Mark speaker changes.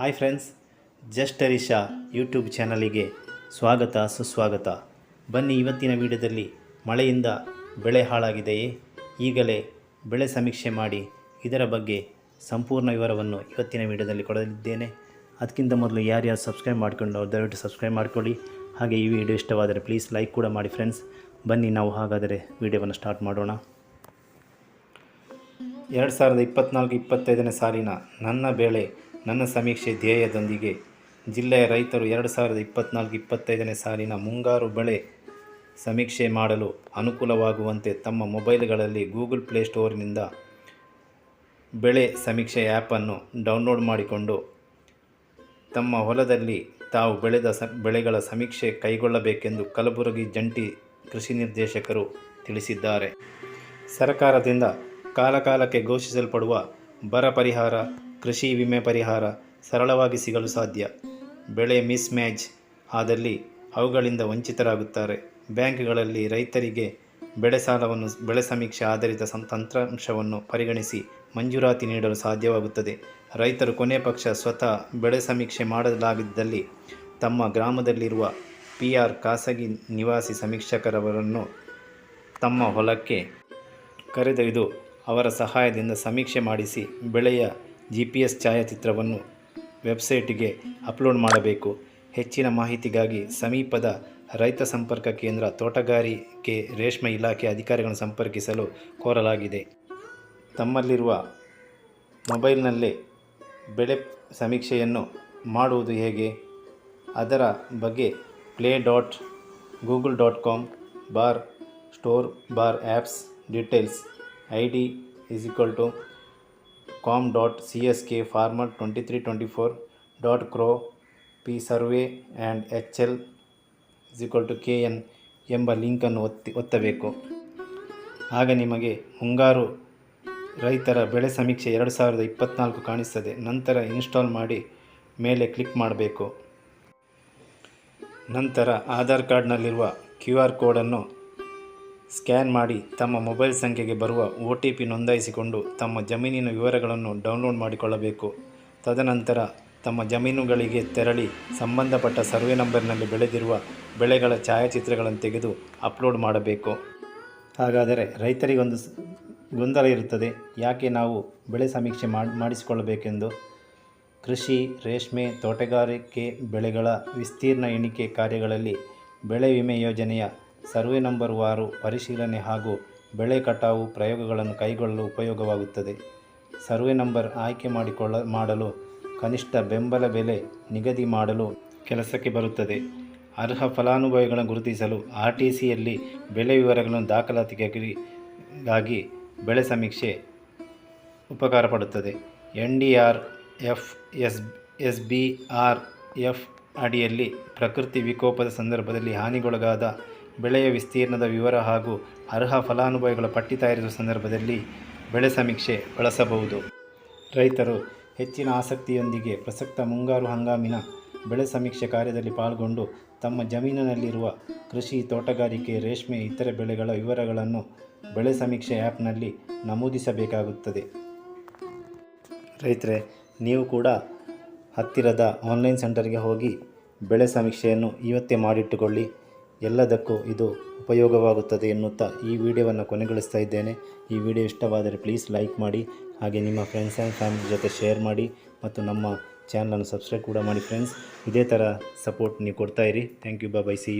Speaker 1: Hi friends, just Arisha YouTube ಚಾನಲಿಗೆ ಸ್ವಾಗತ, ಸುಸ್ವಾಗತ. ಬನ್ನಿ ಇವತ್ತಿನ ವಿಡಿಯೋದಲ್ಲಿ ಮಳೆಯಿಂದ ಬೆಳೆ ಹಾಳಾಗಿದೆಯೇ? ಈಗಲೇ ಬೆಳೆ ಸಮೀಕ್ಷೆ ಮಾಡಿ ಇದರ ಬಗ್ಗೆ ಸಂಪೂರ್ಣ ವಿವರವನ್ನು ಇವತ್ತಿನ ವಿಡಿಯೋದಲ್ಲಿ ಕೊಡಲಿದ್ದೇನೆ. ಅದಕ್ಕಿಂತ ಮೊದಲು ಯಾರ್ಯಾರು ಸಬ್ಸ್ಕ್ರೈಬ್ ಮಾಡ್ಕೊಂಡು ದಯವಿಟ್ಟು ಸಬ್ಸ್ಕ್ರೈಬ್ ಮಾಡ್ಕೊಳ್ಳಿ. ಹಾಗೆ ಈ ವಿಡಿಯೋ ಇಷ್ಟವಾದರೆ ಪ್ಲೀಸ್ ಲೈಕ್ ಕೂಡ ಮಾಡಿ ಫ್ರೆಂಡ್ಸ್. ಬನ್ನಿ ನಾವು ಹಾಗಾದರೆ ವಿಡಿಯೋವನ್ನು ಸ್ಟಾರ್ಟ್ ಮಾಡೋಣ. ಎರಡು ಸಾವಿರದ ಇಪ್ಪತ್ತ್ನಾಲ್ಕು ಇಪ್ಪತ್ತೈದನೇ ಸಾಲಿನ ನನ್ನ ಬೆಳೆ ನನ್ನ ಸಮೀಕ್ಷೆ ಧ್ಯೇಯದೊಂದಿಗೆ ಜಿಲ್ಲೆಯ ರೈತರು ಎರಡು ಸಾವಿರದ ಇಪ್ಪತ್ತ್ನಾಲ್ಕು ಇಪ್ಪತ್ತೈದನೇ ಸಾಲಿನ ಮುಂಗಾರು ಬೆಳೆ ಸಮೀಕ್ಷೆ ಮಾಡಲು ಅನುಕೂಲವಾಗುವಂತೆ ತಮ್ಮ ಮೊಬೈಲ್ಗಳಲ್ಲಿ ಗೂಗಲ್ ಪ್ಲೇಸ್ಟೋರ್ನಿಂದ ಬೆಳೆ ಸಮೀಕ್ಷೆ ಆ್ಯಪನ್ನು ಡೌನ್ಲೋಡ್ ಮಾಡಿಕೊಂಡು ತಮ್ಮ ಹೊಲದಲ್ಲಿ ತಾವು ಬೆಳೆದ ಸ, ಬೆಳೆಗಳ ಸಮೀಕ್ಷೆ ಕೈಗೊಳ್ಳಬೇಕೆಂದು ಕಲಬುರಗಿ ಜಂಟಿ ಕೃಷಿ ನಿರ್ದೇಶಕರು ತಿಳಿಸಿದ್ದಾರೆ. ಸರ್ಕಾರದಿಂದ ಕಾಲಕಾಲಕ್ಕೆ ಘೋಷಿಸಲ್ಪಡುವ ಬರ ಪರಿಹಾರ ಕೃಷಿ ವಿಮೆ ಪರಿಹಾರ ಸರಳವಾಗಿ ಸಿಗಲು ಸಾಧ್ಯ. ಬೆಳೆ ಮಿಸ್ ಮ್ಯಾಚ್ ಆದಲ್ಲಿ ಅವುಗಳಿಂದ ವಂಚಿತರಾಗುತ್ತಾರೆ. ಬ್ಯಾಂಕ್ಗಳಲ್ಲಿ ರೈತರಿಗೆ ಬೆಳೆ ಸಾಲವನ್ನು, ಬೆಳೆ ಸಮೀಕ್ಷೆ ಆಧಾರಿತ ತಂತ್ರಾಂಶವನ್ನು ಪರಿಗಣಿಸಿ ಮಂಜೂರಾತಿ ನೀಡಲು ಸಾಧ್ಯವಾಗುತ್ತದೆ. ರೈತರು ಕೊನೆ ಪಕ್ಷ ಸ್ವತಃ ಬೆಳೆ ಸಮೀಕ್ಷೆ ಮಾಡಲಾಗಿದ್ದಲ್ಲಿ ತಮ್ಮ ಗ್ರಾಮದಲ್ಲಿರುವ ಪಿ ಆರ್ ಖಾಸಗಿ ನಿವಾಸಿ ಸಮೀಕ್ಷಕರವರನ್ನು ತಮ್ಮ ಹೊಲಕ್ಕೆ ಕರೆದೊಯ್ದು ಅವರ ಸಹಾಯದಿಂದ ಸಮೀಕ್ಷೆ ಮಾಡಿಸಿ ಬೆಳೆಯ ಜಿ ಪಿ ಎಸ್ ಛಾಯಾಚಿತ್ರವನ್ನು ವೆಬ್ಸೈಟಿಗೆ ಅಪ್ಲೋಡ್ ಮಾಡಬೇಕು. ಹೆಚ್ಚಿನ ಮಾಹಿತಿಗಾಗಿ ಸಮೀಪದ ರೈತ ಸಂಪರ್ಕ ಕೇಂದ್ರ ತೋಟಗಾರಿಕೆ ರೇಷ್ಮೆ ಇಲಾಖೆ ಅಧಿಕಾರಿಗಳನ್ನು ಸಂಪರ್ಕಿಸಲು ಕೋರಲಾಗಿದೆ. ತಮ್ಮಲ್ಲಿರುವ ಮೊಬೈಲ್ನಲ್ಲೇ ಬೆಳೆ ಸಮೀಕ್ಷೆಯನ್ನು ಮಾಡುವುದು ಹೇಗೆ? ಅದರ ಬಗ್ಗೆ play dot, Google dot com, bar, store, bar apps, details, I D is equal to com dot C S K farmer twenty three twenty four dot crop survey and H L is equal to K N ಎಂಬ ಲಿಂಕನ್ನು ಒತ್ತಿ ಒತ್ತಬೇಕು. ಆಗ ನಿಮಗೆ ಮುಂಗಾರು ರೈತರ ಬೆಳೆ ಸಮೀಕ್ಷೆ ಎರಡು ಸಾವಿರದ ಇಪ್ಪತ್ತ್ನಾಲ್ಕು ಕಾಣಿಸ್ತದೆ. ನಂತರ ಇನ್ಸ್ಟಾಲ್ ಮಾಡಿ ಮೇಲೆ ಕ್ಲಿಕ್ ಮಾಡಬೇಕು. ನಂತರ ಆಧಾರ್ ಕಾರ್ಡ್ನಲ್ಲಿರುವ ಕ್ಯೂ ಆರ್ ಕೋಡನ್ನು ಸ್ಕ್ಯಾನ್ ಮಾಡಿ ತಮ್ಮ ಮೊಬೈಲ್ ಸಂಖ್ಯೆಗೆ ಬರುವ ಒ ಟಿ ಪಿ ನೋಂದಾಯಿಸಿಕೊಂಡು ತಮ್ಮ ಜಮೀನಿನ ವಿವರಗಳನ್ನು ಡೌನ್ಲೋಡ್ ಮಾಡಿಕೊಳ್ಳಬೇಕು. ತದನಂತರ ತಮ್ಮ ಜಮೀನುಗಳಿಗೆ ತೆರಳಿ ಸಂಬಂಧಪಟ್ಟ ಸರ್ವೆ ನಂಬರ್ನಲ್ಲಿ ಬೆಳೆದಿರುವ ಬೆಳೆಗಳ ಛಾಯಾಚಿತ್ರಗಳನ್ನು ತೆಗೆದು ಅಪ್ಲೋಡ್ ಮಾಡಬೇಕು. ಹಾಗಾದರೆ ರೈತರಿಗೊಂದು ಗೊಂದಲ ಇರುತ್ತದೆ. ಯಾಕೆ ನಾವು ಬೆಳೆ ಸಮೀಕ್ಷೆ ಮಾಡಿ ಮಾಡಿಸಿಕೊಳ್ಳಬೇಕೆಂದು? ಕೃಷಿ, ರೇಷ್ಮೆ, ತೋಟಗಾರಿಕೆ ಬೆಳೆಗಳ ವಿಸ್ತೀರ್ಣ ಎಣಿಕೆ ಕಾರ್ಯಗಳಲ್ಲಿ ಬೆಳೆ ವಿಮೆ ಯೋಜನೆಯ ಸರ್ವೆ ನಂಬರ್ ವಾರು ಪರಿಶೀಲನೆ ಹಾಗೂ ಬೆಳೆ ಕಟಾವು ಪ್ರಯೋಗಗಳನ್ನು ಕೈಗೊಳ್ಳಲು ಉಪಯೋಗವಾಗುತ್ತದೆ. ಸರ್ವೆ ನಂಬರ್ ಆಯ್ಕೆ ಮಾಡಿಕೊಳ್ಳ, ಮಾಡಲು ಕನಿಷ್ಠ ಬೆಂಬಲ ಬೆಲೆ ನಿಗದಿ ಮಾಡಲು ಕೆಲಸಕ್ಕೆ ಬರುತ್ತದೆ. ಅರ್ಹ ಫಲಾನುಭವಿಗಳನ್ನು ಗುರುತಿಸಲು ಆರ್ ಟಿ ಸಿಯಲ್ಲಿ ಬೆಳೆ ವಿವರಗಳನ್ನು ದಾಖಲಾತಿಗಾಗಿ ಬೆಳೆ ಸಮೀಕ್ಷೆ ಉಪಕಾರ ಪಡುತ್ತದೆ. N D R F S S B R F ಅಡಿಯಲ್ಲಿ ಪ್ರಕೃತಿ ವಿಕೋಪದ ಸಂದರ್ಭದಲ್ಲಿ ಹಾನಿಗೊಳಗಾದ ಬೆಳೆಯ ವಿಸ್ತೀರ್ಣದ ವಿವರ ಹಾಗೂ ಅರ್ಹ ಫಲಾನುಭವಿಗಳ ಪಟ್ಟಿ ತಯಾರಿಸುವ ಸಂದರ್ಭದಲ್ಲಿ ಬೆಳೆ ಸಮೀಕ್ಷೆ ಬಳಸಬಹುದು. ರೈತರು ಹೆಚ್ಚಿನ ಆಸಕ್ತಿಯೊಂದಿಗೆ ಪ್ರಸಕ್ತ ಮುಂಗಾರು ಹಂಗಾಮಿನ ಬೆಳೆ ಸಮೀಕ್ಷೆ ಕಾರ್ಯದಲ್ಲಿ ಪಾಲ್ಗೊಂಡು ತಮ್ಮ ಜಮೀನಿನಲ್ಲಿರುವ ಕೃಷಿ, ತೋಟಗಾರಿಕೆ, ರೇಷ್ಮೆ, ಇತರೆ ಬೆಳೆಗಳ ವಿವರಗಳನ್ನು ಬೆಳೆ ಸಮೀಕ್ಷೆ ಆ್ಯಪ್ನಲ್ಲಿ ನಮೂದಿಸಬೇಕಾಗುತ್ತದೆ. ರೈತರೆ, ನೀವು ಕೂಡ ಹತ್ತಿರದ ಆನ್ಲೈನ್ ಸೆಂಟರ್ಗೆ ಹೋಗಿ ಬೆಳೆ ಸಮೀಕ್ಷೆಯನ್ನು ಇವತ್ತೇ ಮಾಡಿಟ್ಟುಕೊಳ್ಳಿ. ಎಲ್ಲದಕ್ಕೂ ಇದು ಉಪಯೋಗವಾಗುತ್ತದೆ ಎನ್ನುತ್ತಾ ಈ ವಿಡಿಯೋವನ್ನು ಕೊನೆಗೊಳಿಸ್ತಾ ಇದ್ದೇನೆ. ಈ ವಿಡಿಯೋ ಇಷ್ಟವಾದರೆ ಪ್ಲೀಸ್ ಲೈಕ್ ಮಾಡಿ, ಹಾಗೆ ನಿಮ್ಮ ಫ್ರೆಂಡ್ಸ್ ಆ್ಯಂಡ್ ಫ್ಯಾಮಿಲಿ ಜೊತೆ ಶೇರ್ ಮಾಡಿ ಮತ್ತು ನಮ್ಮ ಚಾನಲನ್ನು ಸಬ್ಸ್ಕ್ರೈಬ್ ಕೂಡ ಮಾಡಿ ಫ್ರೆಂಡ್ಸ್ ಇದೇ ಥರ ಸಪೋರ್ಟ್ ನೀವು ಕೊಡ್ತಾಯಿರಿ thank you bye see you